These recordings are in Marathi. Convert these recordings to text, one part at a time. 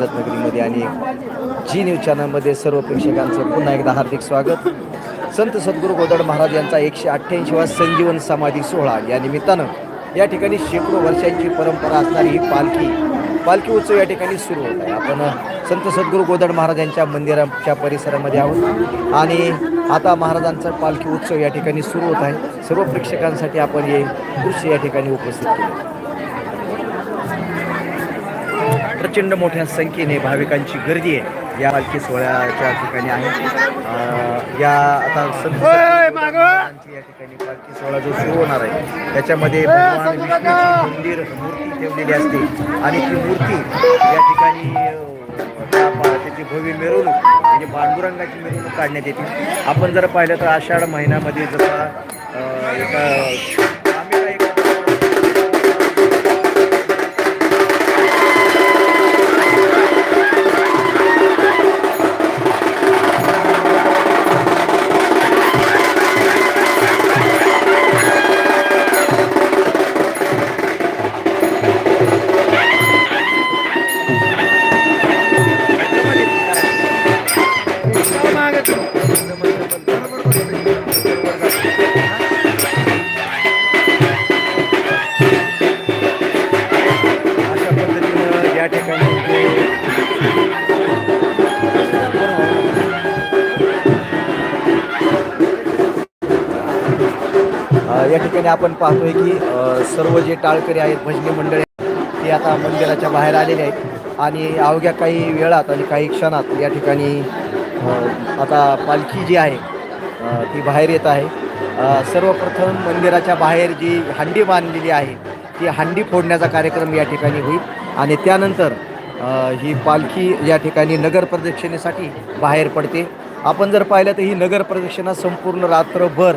रत्नागिरीमध्ये आणि जी न्यूज चॅनलमध्ये सर्व प्रेक्षकांचं पुन्हा एकदा हार्दिक स्वागत. संत सद्गुरू गोदड महाराज यांचा एकशे अठ्ठ्याऐंशीवा संजीवन समाधी सोहळा या निमित्तानं या ठिकाणी शेकडो वर्षांची परंपरा असणारी ही पालखी पालखी उत्सव या ठिकाणी सुरू होत आहे. आपण संत सद्गुरू गोदड महाराज यांच्या मंदिराच्या परिसरामध्ये आहोत आणि आता महाराजांचा पालखी उत्सव या ठिकाणी सुरू होत आहे. सर्व प्रेक्षकांसाठी आपण हे दृश्य या ठिकाणी उपस्थित केले. प्रचंड मोठ्या संख्येने भाविकांची गर्दी आहे. या पालखी सोहळ्याच्या ठिकाणी आहे. या आता या ठिकाणी पालखी सोहळा जो सुरू होणार आहे त्याच्यामध्ये भगवान विष्णूची मंदिर मूर्ती ठेवलेली असते. आणि ती मूर्ती या ठिकाणी त्याची भव्य मिरवणूक म्हणजे पांडुरंगाची मिरवणूक काढण्यात येते. आपण जर पाहिलं तर आषाढ महिन्यामध्ये जसा एका या ठिकाणी आपण पाहतोय की सर्व जे टाळकरी आहेत भजनी मंडळी ते आता मंदिराच्या बाहेर आलेले आहेत. आणि अवघ्या काही वेळात आणि काही क्षणात या ठिकाणी आता पालखी जी आहे ती बाहेर येत आहे. सर्वप्रथम मंदिराच्या बाहेर जी हंडी बांधलेली आहे ती हंडी फोडण्याचा कार्यक्रम या ठिकाणी होईल. आणि त्यानंतर ही पालखी या ठिकाणी नगर प्रदक्षिणेसाठी बाहेर पडते. आपण जर पाहिलं तर ही नगर प्रदक्षिणा संपूर्ण रात्रभर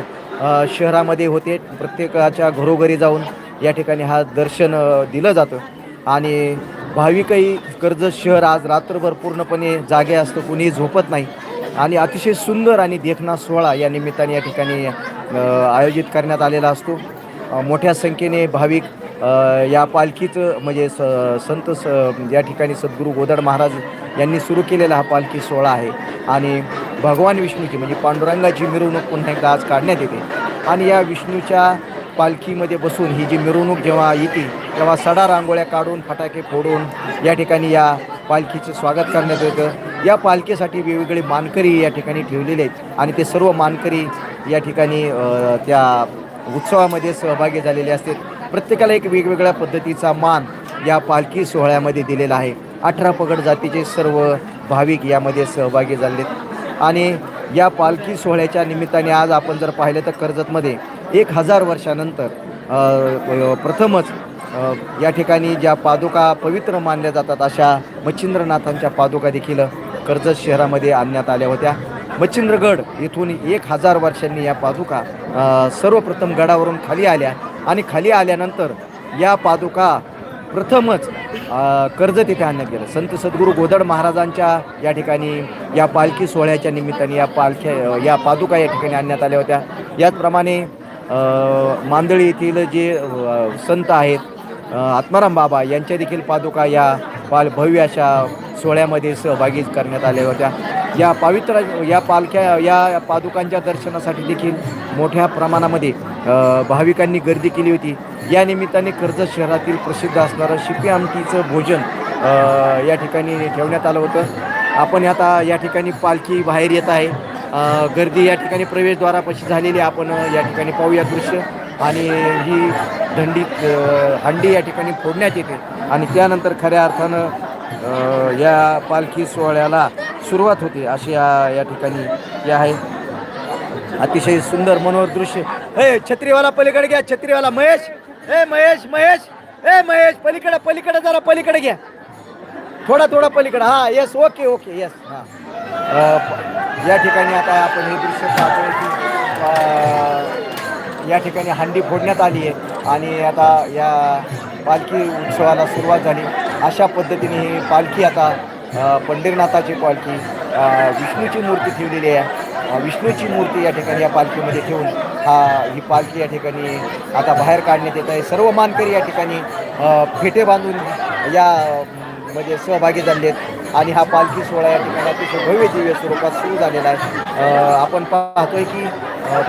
शहरामध्ये होते. प्रत्येकाच्या घरोघरी जाऊन या ठिकाणी हा दर्शन दिलं जातं. आणि भाविकही कर्जत शहर आज रात्रभर पूर्णपणे जागे असतं कुणीही झोपत नाही. आणि अतिशय सुंदर आणि देखणा सोहळा या निमित्ताने या ठिकाणी आयोजित करण्यात आलेला असतो. मोठ्या संख्येने भाविक या पालखीचं म्हणजे स संत स या ठिकाणी सद्गुरू गोदड महाराज यांनी सुरू केलेला हा पालखी सोहळा आहे. आणि भगवान विष्णूची म्हणजे पांडुरंगाची मिरवणूक पुन्हा एकदा आज काढण्यात येते. आणि या विष्णूच्या पालखीमध्ये बसून ही जी मिरवणूक जेव्हा येते तेव्हा सडा रांगोळ्या काढून फटाके फोडून या ठिकाणी या पालखीचं स्वागत करण्यात येतं. या पालखीसाठी वेगवेगळे मानकरी या ठिकाणी ठेवलेले आहेत. आणि ते सर्व मानकरी या ठिकाणी त्या उत्सवामध्ये सहभागी झालेले असतात. प्रत्येकाला एक वेगवेगळ्या पद्धतीचा मान या पालखी सोहळ्यामध्ये दिलेला आहे. अठरा पगड जातीचे सर्व भाविक यामध्ये सहभागी झालेत आणि या पालखी सोहळ्याच्या निमित्ताने आज आपण जर पाहिलं तर कर्जतमध्ये एक हजार वर्षानंतर प्रथमच या ठिकाणी ज्या पादुका पवित्र मानल्या जातात अशा मच्छिंद्रनाथांच्या पादुका देखील कर्जत शहरामध्ये आणण्यात आल्या होत्या. मच्छिंद्रगड येथून एक हजार वर्षांनी या पादुका सर्वप्रथम गडावरून खाली आल्या आणि खाली आल्यानंतर या पादुका प्रथमच कर्जत येथे आणण्यात गेलं. संत सद्गुरू गोदड महाराजांच्या या ठिकाणी या पालखी सोहळ्याच्या निमित्ताने या पालख्या या पादुका या ठिकाणी आणण्यात आल्या होत्या. याचप्रमाणे मांदळी येथील जे संत आहेत आत्माराम बाबा यांच्या देखील पादुका या पाल भव्य अशा सोहळ्यामध्ये सहभागी करण्यात आल्या होत्या. या पवित्र या पालख्या या पादुकांच्या दर्शनासाठी देखील मोठ्या प्रमाणामध्ये भाविकांनी गर्दी केली होती. या निमित्ताने कर्जत शहरातील प्रसिद्ध असणारं शिपी आमटीचं भोजन या ठिकाणी ठेवण्यात आलं होतं. आपण आता या ठिकाणी पालखी बाहेर येत आहे. गर्दी या ठिकाणी प्रवेशद्वारापाशी झालेली आपण या ठिकाणी पाहूया दृश्य. आणि ही दंडी हंडी या ठिकाणी फोडण्यात येते. आणि त्यानंतर खऱ्या अर्थानं या पालखी सोहळ्याला सुरुवात होते अशी या या ठिकाणी हे आहे. अतिशय सुंदर मनोहर दृश्य. हे छत्रीवाला पलीकडे घ्या छत्रीवाला महेश. हे महेश महेश. हे महेश पलीकडे पलीकडे जरा पलीकडे घ्या. थोडा थोडा पलीकडे. हा येस ओके ओके येस हां. या ठिकाणी आता आपण हे दृश्य पाहतोय की या ठिकाणी हंडी फोडण्यात आली आहे आणि आता या पालखी उत्सवाला सुरुवात झाली. अशा पद्धतीने ही पालखी आता पंढरीनाथाची पालखी विष्णूची मूर्ती ठेवलेली आहे. विष्णूची मूर्ती या ठिकाणी या पालखीमध्ये ठेवून हा ही पालखी या ठिकाणी आता बाहेर काढण्यात येत आहे. सर्व मानकरी या ठिकाणी फेटे बांधून या म्हणजे मध्ये सहभागी झाले आहेत. आणि हा पालखी सोहळा या ठिकाणी अतिशय भव्य दिव्य स्वरूपात सुरू झालेला आहे. आपण पाहतोय की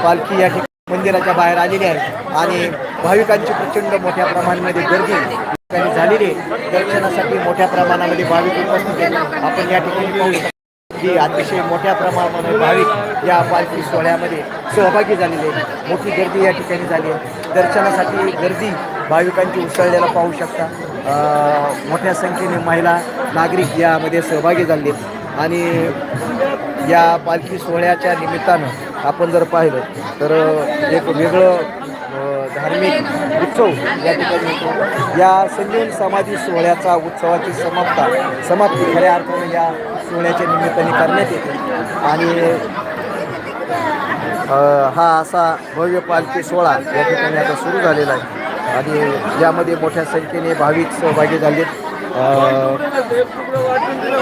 पालखी या ठिकाणी मंदिराच्या बाहेर आलेली आहे. आणि भाविकांची प्रचंड मोठ्या प्रमाणामध्ये गर्दी ठिकाणी झालेली आहे. दर्शनासाठी मोठ्या प्रमाणामध्ये भाविक उपस्थित आहेत. आपण या ठिकाणी पाहू शकतो की अतिशय मोठ्या प्रमाणामध्ये भाविक या पालखी सोहळ्यामध्ये सहभागी झालेले आहेत. मोठी गर्दी या ठिकाणी झाली आहे. दर्शनासाठी गर्दी भाविकांची उसळलेला पाहू शकता. मोठ्या संख्येने महिला नागरिक यामध्ये सहभागी झाले आणि या पालखी सोहळ्याच्या निमित्तानं आपण जर पाहिलं तर एक वेगळं धार्मिक उत्सव या ठिकाणी होतो. या संजीवन समाधी सोहळ्याचा उत्सवाची समाप्ता समाप्ती खऱ्या अर्थाने या सोहळ्याच्या निमित्ताने करण्यात येते. आणि हा असा भव्य पालखी सोहळा या ठिकाणी आता सुरू झालेला आहे. आणि यामध्ये मोठ्या संख्येने भाविक सहभागी झालेत.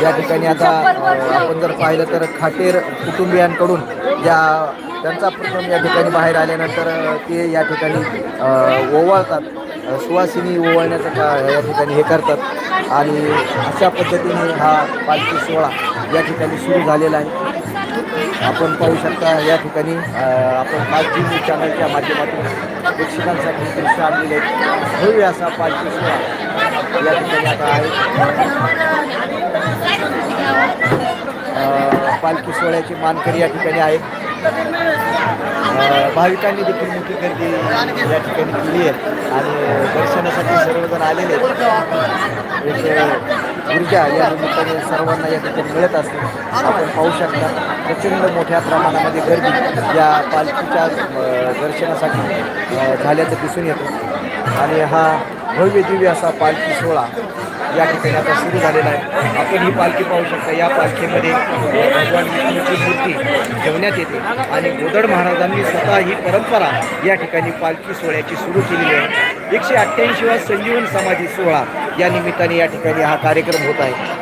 या ठिकाणी आता आपण जर पाहिलं तर खाटेर कुटुंबियांकडून या त्यांचा प्रथम या ठिकाणी बाहेर आल्यानंतर ते या ठिकाणी ओवाळतात. सुवासिनी ओवाळण्याचं का या ठिकाणी हे करतात. आणि अशा पद्धतीने हा पालखी सोहळा या ठिकाणी सुरू झालेला आहे. आपण पाहू शकता या ठिकाणी आपण पालखी न्यूज चॅनलच्या माध्यमातून प्रेक्षकांसाठी दृश्य आणलेले आहेत. भव्य असा पालखी सोहळा या ठिकाणी आता आहे. पालखी सोहळ्याची मानकरी या ठिकाणी आहेत भाविकांनी देखील मोठी गर्दी या ठिकाणी केली आहे. आणि दर्शनासाठी सर्वजण आलेले आहेत. एक ऊर्जा या निमित्ताने सर्वांना या ठिकाणी मिळत असते. आपण पाहू शकता प्रचंड मोठ्या प्रमाणामध्ये गर्दी या पालखीच्या दर्शनासाठी झाल्याचं दिसून येतं. आणि हा भव्य दिव्य असा पालखी सोहळा या ठिकाणी आता सुरू झालेला आहे. आपण ही पालखी पाहू शकता. या पालखीमध्ये भगवान विष्णूची मूर्ती ठेवण्यात येते आणि गोदड महाराजांनी स्वतः ही परंपरा या ठिकाणी पालखी सोहळ्याची सुरू केलेली आहे. एकशे अठ्ठ्याऐंशीवा संजीवन समाधी सोहळा या निमित्ताने या ठिकाणी हा कार्यक्रम होत आहे.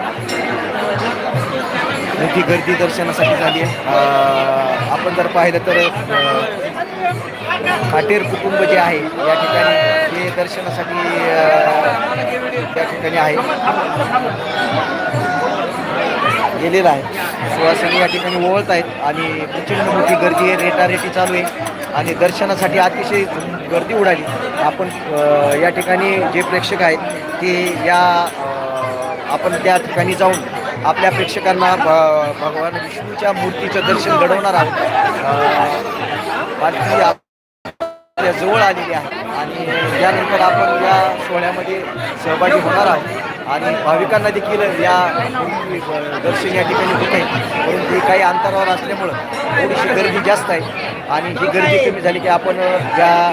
मोठी गर्दी दर्शनासाठी झाली आहे. आपण जर पाहिलं तर अं, खाटेर कुटुंब जे आहे या ठिकाणी हे दर्शनासाठी त्या ठिकाणी आहे. गेलेला आहे. सुवासिनी या ठिकाणी ओळत आहेत आणि प्रचंड मोठी गर्दी आहे रेटारेटी चालू आहे. आणि दर्शनासाठी अतिशय गर्दी उडाली. आपण या ठिकाणी जे प्रेक्षक आहेत ते या आपण त्या ठिकाणी जाऊन आपल्या प्रेक्षकांना भ- भगवान विष्णूच्या मूर्तीचं दर्शन घडवणार आहोत. बाकी जवळ आलेली आहे. आणि यानंतर आपण या सोहळ्यामध्ये सहभागी होणार आहोत. आणि भाविकांना देखील या दर्शन या ठिकाणी होत आहे. परंतु काही अंतरावर असल्यामुळं थोडीशी गर्दी जास्त आहे. आणि ही गर्दी कमी झाली की आपण या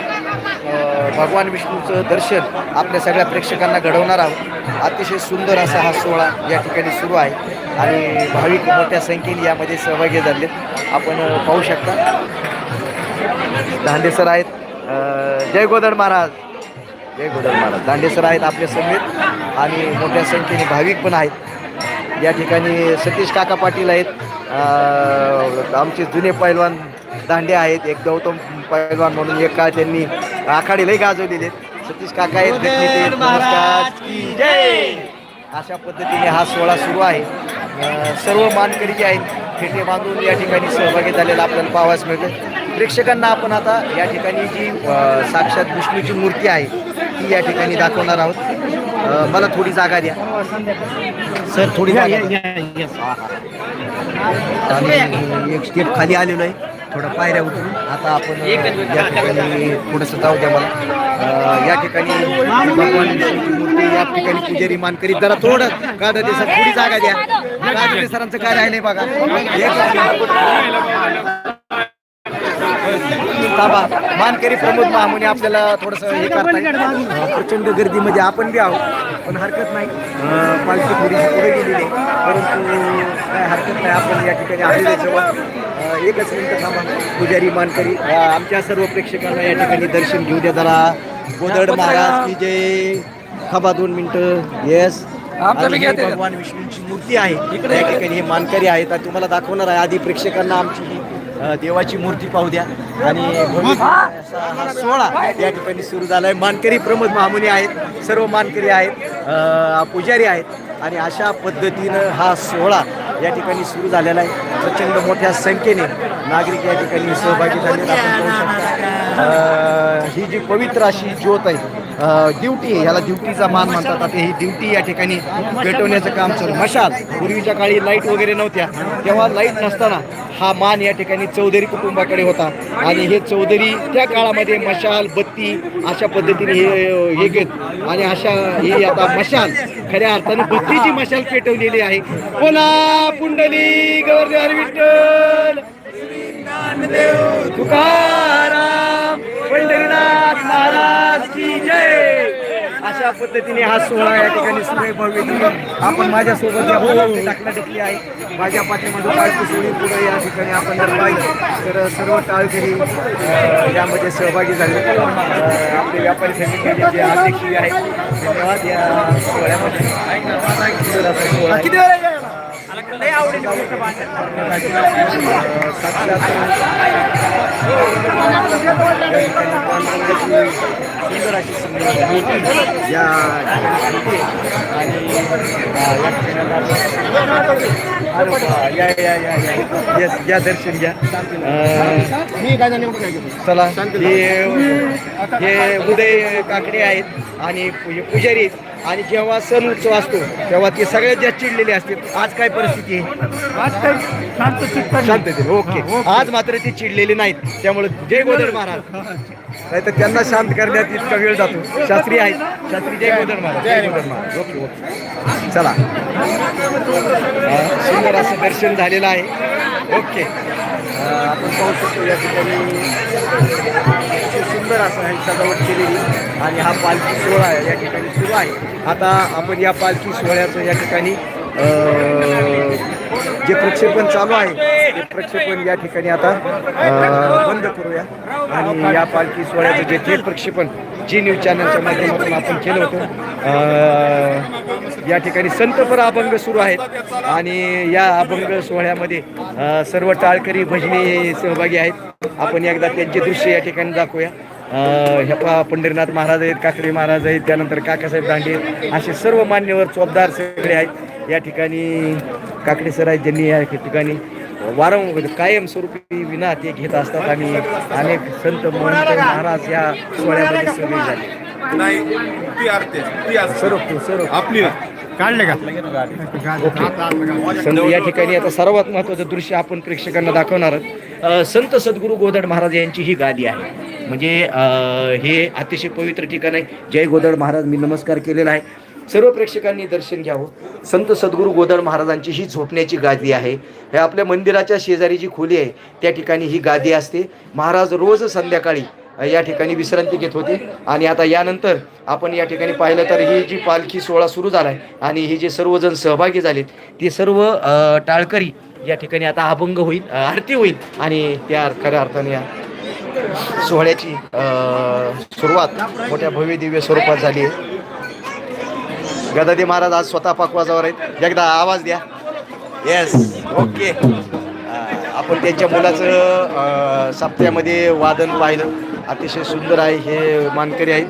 भगवान विष्णूचं दर्शन आपल्या सगळ्या प्रेक्षकांना घडवणार आहोत. अतिशय सुंदर असा हा सोहळा या ठिकाणी सुरू आहे. आणि भाविक मोठ्या संख्येने यामध्ये सहभागी झालेत. आपण पाहू शकता. दांडेसर आहेत. जय गोदड महाराज. जय गोदड महाराज. दांडेसर आहेत आपल्या समेत आणि मोठ्या संख्येने भाविक पण आहेत. या ठिकाणी सतीश काका पाटील आहेत. आमचे जुने पैलवान दांडे आहेत. एक गौतम पैलवान म्हणून एक काळ त्यांनी आखाडे लई गाजवलेले आहेत. सतीश काका आहेत. नमस्कार. अशा पद्धतीने हा सोहळा सुरू आहे. सर्व मानकरी जे आहेत फेटे बांधून या ठिकाणी सहभागी झालेला आपल्याला पाहावयास मिळते प्रेक्षकांना आपण आता या ठिकाणी जी साक्षात विष्णूची मूर्ती आहे ती या ठिकाणी दाखवणार आहोत. मला थोडी जागा द्या. सर थोडी जागा एक स्टेप खाली आलेलो आहे. थोडं पायऱ्या उतरून. आता आपण या ठिकाणी थोडंसं जाऊ द्या मला. या ठिकाणी भगवान विष्णूची या ठिकाणी पुजारी मानकरी जरा थोडं कादा दे सर थोडी जागा द्या. कादा दे सरांचं काय राहिलंय बघा. एक मानकरी प्रमोद महामुनी आपल्याला थोडस हे करताय प्रचंड गर्दीमध्ये आपण बी आहोत पण हरकत नाही. पालखी थोडीशी पुढे गेलेली आहे. परंतु काय हरकत नाही आपण या ठिकाणी आलेले आहे एकच मिनिट थांबा. पुजारी मानकरी आमच्या सर्व प्रेक्षकांना या ठिकाणी दर्शन घेऊ द्या जरा. गोदड महाराज की जय. थांबा दोन मिनिटं. येस भगवान विष्णूंची मूर्ती आहे. या ठिकाणी हे मानकरी आहेत आणि तुम्हाला दाखवणार आहे आधी प्रेक्षकांना आमची ही अ, देवाची मूर्ती पाहू द्या. आणि असा हा सोहळा या ठिकाणी सुरू झालाय. मानकरी प्रमोद महामुनी आहेत. सर्व मानकरी आहेत. अ, पुजारी आहेत. आणि अशा पद्धतीनं हा सोहळा या ठिकाणी सुरू झालेला आहे. प्रचंड मोठ्या संख्येने नागरिक या ठिकाणी सहभागी झाले आपण पाहू शकता. अं, ही जी पवित्र अशी ज्योत आहे ड्युटी ह्याला ड्युटीचा मान म्हणतात. आता ही ड्युटी या ठिकाणी पेटवण्याचं काम चालू मशाल पूर्वीच्या काळी लाइट वगैरे नव्हत्या. तेव्हा लाइट नसताना हा मान या ठिकाणी चौधरी कुटुंबाकडे होता. आणि हे चौधरी त्या काळामध्ये मशाल बत्ती अशा पद्धतीने हे हे घेत. आणि अशा ही आता मशाल खऱ्या अर्थानं बत्तीची मशाल पेटवलेली आहे. बोला पुंडली गवर्नर विठ्ठल. तुकार पंढरीनाथ महाराज की जय. अशा पद्धतीने हा सोहळा या ठिकाणी सुरे भव्य. आपण माझ्यासोबत या फुलाची टाकला आहे. माझ्या पाठीमध्ये टाळकी सोडी पुढे या ठिकाणी आपण जर पाहिलं तर सर्व टाळकरी यामध्ये सहभागी झाले. आपले व्यापारी समितीचे जे अध्यक्ष आहेत धन्यवाद या सोहळ्यामध्ये सुंदर सुंदर अशी मूर्ती या आणि या या या या या घ्या दर्शन घ्या चला हे हे उदय काकडे आहेत आणि पुजारी आहेत. आणि जेव्हा सण उत्सव असतो तेव्हा ते सगळ्यात जास्त चिडलेले असतात आज काय परिस्थिती आहे? आज शांततेत ओके. आज मात्र ते चिडलेले नाहीत. त्यामुळे जय गोदड महाराज. नाही तर त्यांना शांत करण्यात इतका वेळ जातो. शास्त्री आहेत. शास्त्री जय गोदड महाराज. जय गोदड महाराज. Okay okay. चला. सुंदर असं दर्शन झालेलं आहे. ओके. आपण पाहू शकतो या ठिकाणी अतिशय सुंदर असं आहे सजावट केलेली आणि हा पालखी सोहळा आहे या ठिकाणी सुरू आहे. आता आपण या पालखी सोहळ्याचं या ठिकाणी जे प्रक्षेपण चालू आहे ते प्रक्षेपण या ठिकाणी आता बंद करूया. आणि या पालखी सोहळ्याचं जे थेट प्रक्षेपण जी न्यूज चॅनलच्या माध्यमातून आपण केलं होतं या ठिकाणी संतपर अभंग सुरू आहेत. आणि या अभंग सोहळ्यामध्ये सर्व टाळकरी भजनी सहभागी आहेत. आपण एकदा त्यांचे दृश्य या ठिकाणी दाखवूया. ह्या पा पंढरीनाथ महाराज आहेत काकडे महाराज आहेत त्यानंतर काकासाहेब दांडे. असे सर्व मान्यवर चोपदार सगळे आहेत. या ठिकाणी काकडे सर आहेत ज्यांनी या ठिकाणी वारंवार कायमस्वरूपी विना ते घेत असतात. आणि अनेक संत महंत महाराज या सोहळ्यामध्ये सहभागी झाले. नाही ती आरती ती असते. सर्व सर्व आपली काढले का? संत या ठिकाणी आता सर्वात महत्वाचं दृश्य आपण प्रेक्षकांना दाखवणार आहोत. अ, संत सद्गुरू गोदड महाराज यांची ही गादी आहे. म्हणजे अ, हे अतिशय पवित्र ठिकाण आहे. जय गोदड महाराज मी नमस्कार केलेला आहे. सर्व प्रेक्षकांनी दर्शन घ्यावं. संत सद्गुरू गोदड महाराजांची ही झोपण्याची गादी आहे. हे आपल्या मंदिराच्या शेजारी जी खोली आहे. त्या ठिकाणी ही गादी असते. महाराज रोज संध्याकाळी या ठिकाणी विश्रांती घेत होते. आणि आता यानंतर आपण या ठिकाणी पाहिलं तर ही जी पालखी सोहळा सुरू झाला आहे आणि हे जे सर्वजण सहभागी झालेत ते सर्व टाळकरी या ठिकाणी आता अभंग होईल आरती होईल. आणि त्या खऱ्या अर्थाने या सोहळ्याची सुरुवात मोठ्या भव्य दिव्य स्वरूपात झाली आहे. गदादी महाराज आज स्वतः पकवाजावर आहेत. एकदा आवाज द्या. येस ओके आपण त्यांच्या मुलाचं सप्त्यामध्ये वादन पाहिलं. अतिशय सुंदर आहे हे मानकरी आहेत.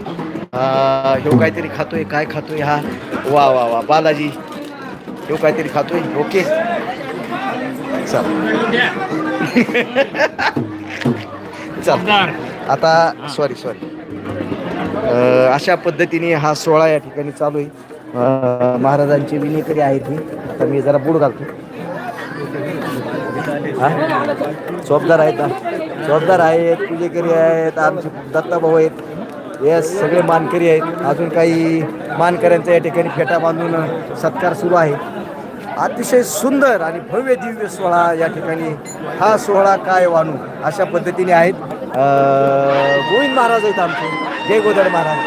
ह्यो काहीतरी खातोय काय खातोय हा? वा वा वा बालाजी. ह्यो काहीतरी खातोय ओके. चल. चल. आता सॉरी सॉरी अशा पद्धतीने हा सोहळा या ठिकाणी चालू आहे. महाराजांची विनेकरी आहेत ही आता मी जरा बुड घालतो. झोपदार आहेत आहेत जोरदार आहेत पूजेकरी आहेत आमचे दत्ताभाऊ आहेत. येस सगळे मानकरी आहेत. अजून काही मानकऱ्यांचा या ठिकाणी फेटा बांधून सत्कार सुरू आहे. अतिशय सुंदर आणि भव्य दिव्य सोहळा या ठिकाणी हा सोहळा काय वाणू अशा पद्धतीने आहेत. गोविंद महाराज आहेत आमचे. जय गोदड महाराज.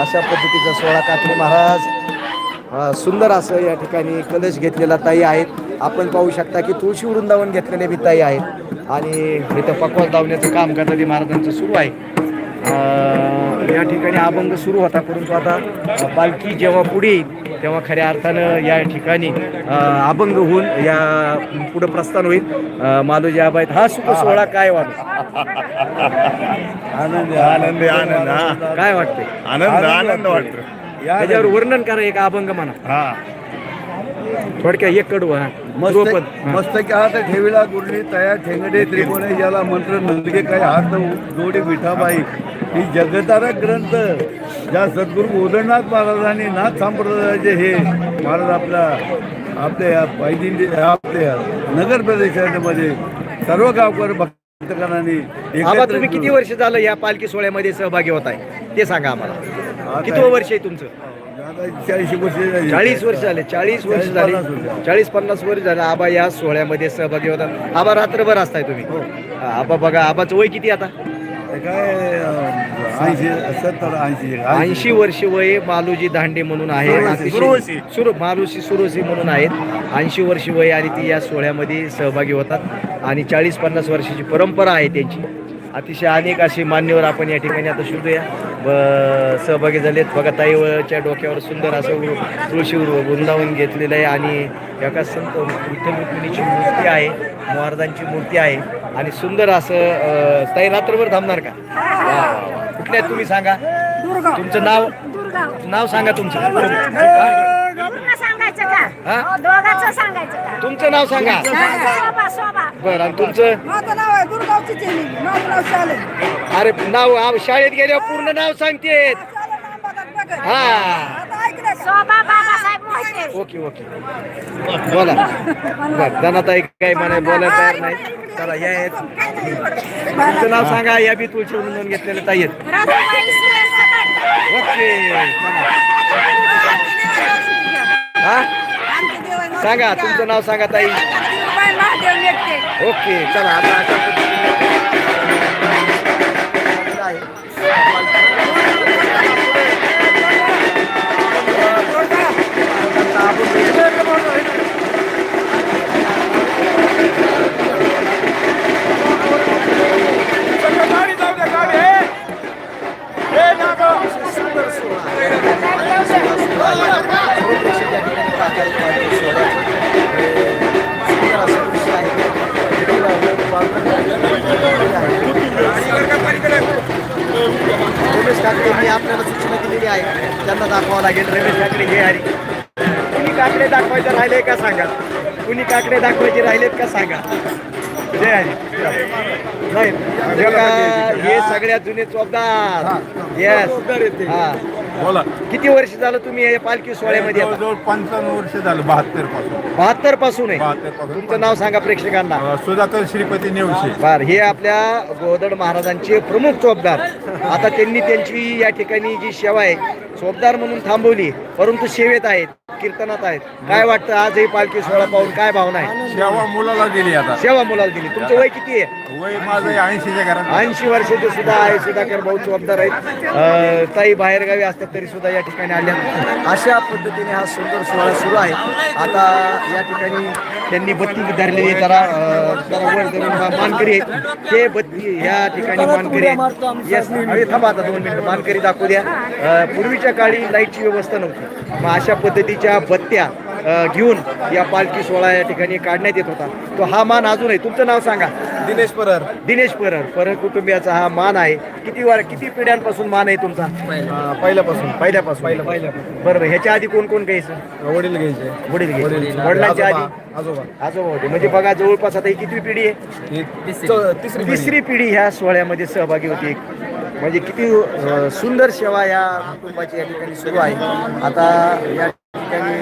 अशा पद्धतीचा सोहळा काकडे महाराज. सुंदर असं या ठिकाणी कलश घेतलेला ताई आहेत. आपण पाहू शकता की तुळशी वृंदावन घेतलेले बी ताई आहेत. आणि इथं पकवास लावण्याचं काम गणपती महाराजांचं सुरू आहे. अं, या ठिकाणी अभंग सुरू होता परंतु आता पालखी जेव्हा पुढे येईल तेव्हा खऱ्या अर्थानं या ठिकाणी अभंग होऊन या पुढं प्रस्थान होईल. मालोजी आबा आहेत हा सुख सोहळा काय वाटत? आनंद आनंद आनंद हा. काय वाटतंय? आनंद आनंद वाटतो. त्याच्यावर वर्णन करा एक अभंग म्हणा. हा. थोडक्यात एक कडू हा. मस्त ध्रुवपद हा. मस्तकी हात ठेविला गुरली तया ठेंगडे त्रिकोणे याला मंत्र नंदगे काय हात जोडी विठाबाई. ही जगतारक ग्रंथ. ज्या सद्गुरू उदयनाथ महाराजांनी नाथ संप्रदायाचे हे महाराज आपल्या आपल्या पायदिंडी आपल्या नगर प्रदेशामध्ये सर्व गावकर भक्तगणांनी तुम्ही किती वर्ष झालं या पालखी सोहळ्यामध्ये सहभागी होत आहे ते सांगा आम्हाला. किती वर्ष आहे तुमचं? चाळीस वर्ष झाली. चाळीस वर्ष झाले चाळीस वर्ष चाळीस झाले. पन्नास वर्ष. चाळीस पन्नास वर्ष झाले. आबा या सोहळ्यामध्ये सहभागी होतात. आबा रात्रभर असताय तुम्ही. हा, आबा बघा आबाचं वय किती आता? ऐंशी वर्ष वय मालूजी दांडे म्हणून आहे. सुर मालुशी सुरोशी म्हणून आहेत. ऐंशी वर्ष वय आणि ती या सोहळ्यामध्ये सहभागी होतात. आणि चाळीस पन्नास वर्षाची परंपरा आहे त्यांची. अतिशय अनेक असे मान्यवर आपण या ठिकाणी आता शोधूया. ब- सहभागी झालेत. बघा ताईच्या डोक्यावर सुंदर असं तुळशी वृंदावन घेतलेलं आहे आणि एका संत विठ्ठल रुक्मिणीची मूर्ती आहे. महाराजांची मूर्ती आहे. आणि सुंदर असं ताई रात्रभर थांबणार का. कुठल्या आहेत तुम्ही सांगा? तुमचं नाव? नाव सांगा तुमचं. सांगायचं हा? का दोघांचं सांगायचं का? तुमचं नाव सांगा. शोभा शोभा बरं आणि तुमचं? माझं नाव आहे चेली. माझं नाव शाले. अरे नाव आ- शाळेत गेल्यावर पूर्ण नाव सांगते शाले नाव बघत बघत हा. आता ऐकलं का शोभा बाबासाहेब मोहिते. Okay okay. बोला. बरं जनाताई काही म्हणे बोलायला तयार नाही? चला या आहेत. तुमचं नाव सांगा या बी तुळशी नोंद घेतलेलं ताई आहेत. राधाबाई सुरेश सकट. ओके हा आमचे देव आहे सांगा तुमचं नाव सांगा ताई बाई महादेव नेटके ओके चला आता अशा गाडी जाऊ द्या गाडी ए! ए, नागो! रमेश यांनी आपल्याला सूचना दिलेली आहे. त्यांना दाखवावं लागेल. रमेश काकडे हे हरी. कुणी काकडे दाखवायचे राहिले का सांगा? कुणी काकडे दाखवायचे राहिलेत का सांगा? जय हरी. नाही हे सगळ्यात जुने चौकदार येस हा. बोला. किती वर्ष झालं तुम्ही या पालखी सोहळ्यामध्ये? जवळजवळ पंचावन्न वर्ष झालं बहात्तरपासून बहात्तरपासून आहे? पासून तुमचं नाव सांगा प्रेक्षकांना. अं, सुधाकर श्रीपती नेवशे बर हे आपल्या गोदड महाराजांचे प्रमुख चोपदार आता त्यांनी त्यांची या ठिकाणी जी सेवा आहे चोपदार म्हणून थांबवली परंतु सेवेत आहेत कीर्तनात आहेत. काय वाटतं? आज ही पालखी सोहळा पाहून काय भावना आहे? शेवा मुलाला गेली आता. सेवा मुलाला दिली. तुमचं वय किती आहे? वय माझं ऐंशीच्या घरात. ऐंशी वर्षाचे सुद्धा आहे सुधाकर भाऊ जबाबदार आहेत. ताई बाहेरगावी असतात तरी सुद्धा या ठिकाणी आल्या. अशा पद्धतीने हा सुंदर सोहळा सुरू आहे. आता या ठिकाणी त्यांनी बत्ती धरलेली जरा जरा वर धरून मानकरी आहेत. ते बत्ती या ठिकाणी मानकरी आहेत. थांबा आता दोन मिनिटं. मानकरी दाखवू द्या. अं, पूर्वीच्या काळी लाईटची व्यवस्था नव्हती. मग अशा पद्धतीच्या बत्त्या घेऊन या पालखी सोहळा या ठिकाणी काढण्यात येत होता. तो हा मान अजून आहे. तुमचं नाव सांगा. दिनेश परर दिनेश परर परर कुटुंबियाचा हा मान आहे. किती वर किती पिढ्यांपासून मान आहे तुमचा? पहिल्यापासून. पहिल्यापासून. पहिलं. पहिल्यापासून. बरोबर ह्याच्या आधी कोण कोण घ्यायचं वडील घ्यायचे. वडील घ्यायचे. वडील. वडिलांच्या आधी? आजोबा. आजोबा होते. म्हणजे बघा जवळपास आता ही किती पिढी आहे? चौ- तिसरी पिढी. तिसरी पिढी ह्या सोहळ्यामध्ये सहभागी होती म्हणजे किती सुंदर सेवा या कुटुंबाची या ठिकाणी सुरू आहे. आता या ठिकाणी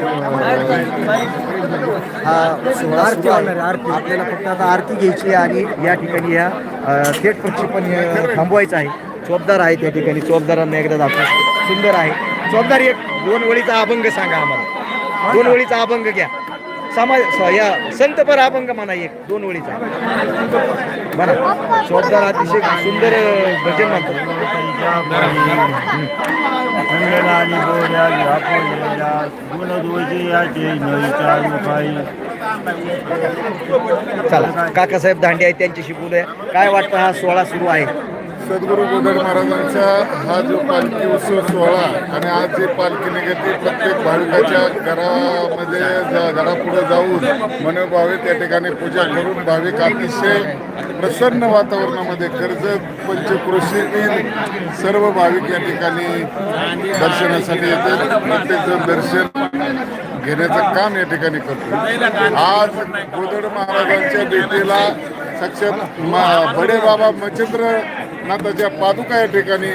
हा सोहळा सुरू आहे. आपल्याला फक्त आता आरती घ्यायची आहे आणि या ठिकाणी या अं, थेट प्रक्षेपण हे थांबवायचं आहे. चोपदार आहे त्या ठिकाणी. चोपदारांना एकदा दाखव. सुंदर आहे. चोपदार एक दोन वळीचा अभंग सांगा आम्हाला. दोन वळीचा अभंग घ्या. समाज स- या संतपर अभंग म्हणा एक दोन वेळीचा म्हणा शोधदार अतिशय सुंदर भजन म्हणतो. अंगणाने गोड्या व्यापलेल्या गुणध्वजाचे नळीच्या चला काकासाहेब दांडे आहेत त्यांच्याशी बोलूया. काय वाटतं हा सोहळा सुरू आहे? सद्गुरू गोदड महाराजांचा हा जो पालखी उत्सव सोहळा आणि आज जे पालखी निघते प्रत्येक भाविकाच्या घरामध्ये घरापुढे जाऊन मनोभावे त्या ठिकाणी पूजा करून भाविक अतिशय प्रसन्न वातावरणामध्ये कर्जत पंचक्रोशीतील सर्व भाविक या ठिकाणी दर्शनासाठी येतात प्रत्येकजण दर्शन घेण्याचं काम या ठिकाणी करतो आज गोदड महाराजांच्या भेटीला सक्षम बडे बाबा मच्छिंद्रनाथाच्या पादुका या ठिकाणी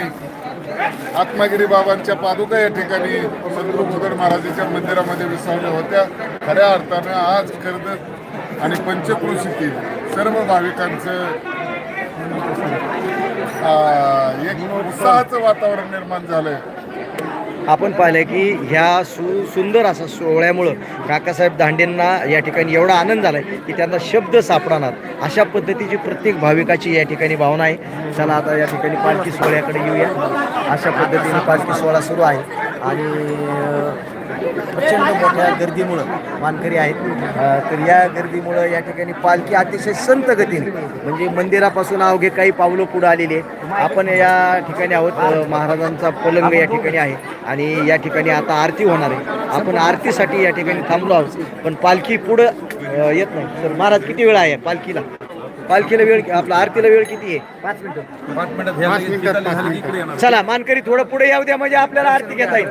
आत्मागिरी बाबांच्या पादुका या ठिकाणी सद्गुरू गोदड महाराजांच्या मंदिरामध्ये विसावल्या होत्या. खऱ्या अर्थानं आज कर्जत आणि पंचक्रोशीतील सर्व भाविकांचं एक उत्साहाचं वातावरण निर्माण झालंय. आपण पाहिलं की ह्या सु सुंदर असा सोहळ्यामुळं काकासाहेब दांडेंना या ठिकाणी एवढा आनंद झाला आहे की त्यांना शब्द सापडणार. अशा पद्धतीची प्रत्येक भाविकाची या ठिकाणी भावना आहे. चला आता या ठिकाणी पालखी सोहळ्याकडे येऊया. अशा पद्धतीने पालखी सोहळा सुरू आहे. आणि प्रचंड मोठ्या गर्दीमुळं मानकरी आहेत. तर या गर्दीमुळं या ठिकाणी पालखी अतिशय संत गतीने म्हणजे मंदिरापासून अवघे काही पावलं पुढं आलेली आपण या ठिकाणी आहोत. महाराजांचा पलंग या ठिकाणी आहे आणि या ठिकाणी आता आरती होणार आहे. आपण आरतीसाठी या ठिकाणी थांबलो आहोत पण पालखी पुढं येत नाही. तर महाराज किती वेळ आहे पालखीला? पालखीला वेळ आपला आरतीला वेळ किती आहे? पाच मिनिटं. पाच मिनिटात पाच मिनिटात चला मानकरी थोडं पुढे येऊ द्या म्हणजे आपल्याला आरती घेता येईल.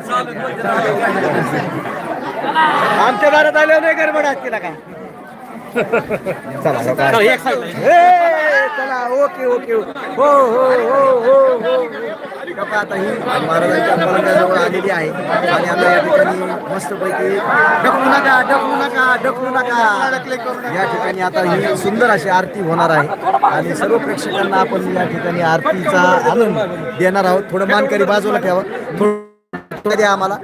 आमच्या दारात आल्यावर नाही गडबड असतील का? चला चला. ए, चला ओके ओके. हो हो हो हो हो. बघा आता ही महाराजांच्या पलंगाजवळ आलेली आहे. आणि आता या ठिकाणी मस्तपैकी ढकलू नका ढकलू नका ढकलू नका. या ठिकाणी आता ही सुंदर अशी आरती होणार आहे. आणि सर्व प्रेक्षकांना आपण या ठिकाणी आरतीचा आनंद देणार आहोत. थोडं मानकरी बाजूला ठेवा. थोडं द्या आम्हाला.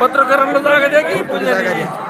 पत्रकारांना जागा द्या की जागा द्या.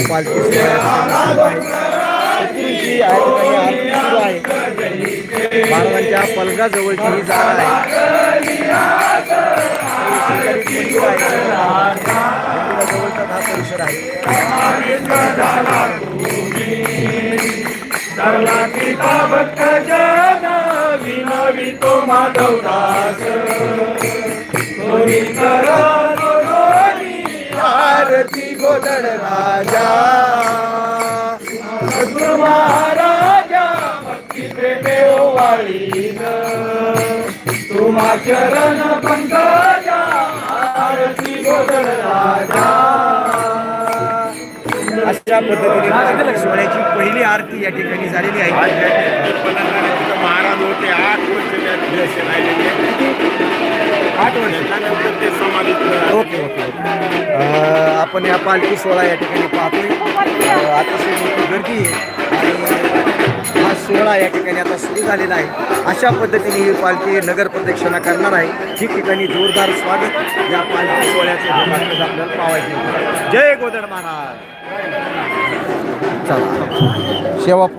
पालखी आहे महाराजांच्या पलगाजवळची ही जागा आहे शेजारी गोदर राजा. सद्गुरु महाराजा भक्ती प्रेमे हो ओवाळीन तुम्हा चरण पंकजा आरती गोदर राजा. अशा पद्धतीने सोहळ्याची पहिली आरती या ठिकाणी झालेली आहे. महाराज होते आठ वर्ष राहिलेले. आठ वर्ष. त्यानंतर ते समाधीत ओके ओके आपण या पालखी सोहळा या ठिकाणी पाहतोय. अतिशय मोठी गर्दी आणि हा सोहळा या ठिकाणी आता सुरू झालेला आहे. अशा पद्धतीने ही पालखी नगर प्रदक्षिणा करणार आहे. ठिकठिकाणी जोरदार स्वागत या पालखी सोहळ्याचे आपल्याला पाहायचे. जय गोदड महाराज. चला शेवा